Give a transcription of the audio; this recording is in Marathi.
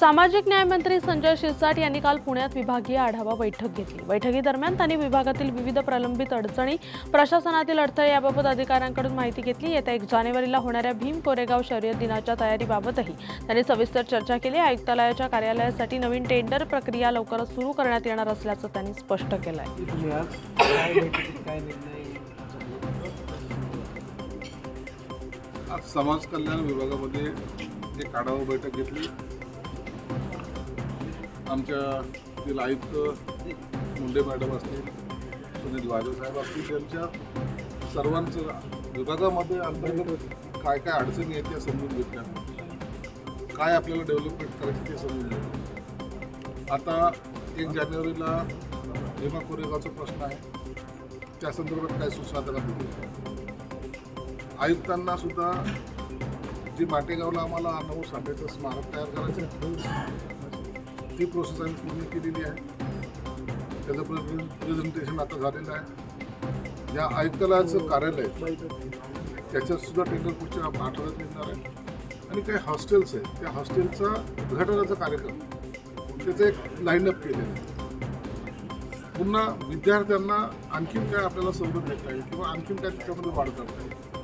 सामाजिक न्याय मंत्री संजय शिरसाट यांनी काल पुण्यात विभागीय आढावा बैठक घेतली. बैठकीदरम्यान त्यांनी विभागातील विविध प्रलंबित अडचणी प्रशासनातील अडथळे याबाबत अधिकाऱ्यांकडून माहिती घेतली. येत्या एक जानेवारीला होणाऱ्या भीम कोरेगाव शर्यत दिनाच्या तयारीबाबतही त्यांनी सविस्तर चर्चा केली. आयुक्तालयाच्या कार्यालयासाठी नवीन टेंडर प्रक्रिया लवकरच सुरू करण्यात येणार असल्याचं त्यांनी स्पष्ट केलं आहे आज समाज कल्याण विभागामध्ये एक आढावा बैठक घेतली. आमच्या तील आयुक्त मुंडे मॅडम असतील सुनील वारे साहेब असतील त्यांच्या सर्वांचं विभागामध्ये अंतर्गत काय काय अडचणी आहेत त्या समजून घेतल्या. काय आपल्याला डेव्हलपमेंट करायचं ते समजून घेतलं. आता एक जानेवारीला भीमा कोरेगावचा प्रश्न आहे. त्या संदर्भात काय सूचना त्याला दिली? आयुक्तांना सुद्धा जी माटेगावला आम्हाला नऊ साठेचं स्मारक तयार करायचं ती प्रोसेस आम्ही पूर्ण केलेली आहे. त्याचं प्रेझेंटेशन आता झालेलं आहे. या आयुक्तालयाचं कार्यालय त्याच्यातसुद्धा टेंडर पुढच्या आठवड्यात निघणार आहे. आणि काही हॉस्टेल्स आहेत. त्या हॉस्टेलचा उद्घाटनाचा कार्यक्रम त्याचं एक लाईनअप केलेलं आहे. पुन्हा विद्यार्थ्यांना आणखीन काय आपल्याला सवलत देता येईल किंवा आणखीन काय त्याच्यामध्ये वाढ करता येईल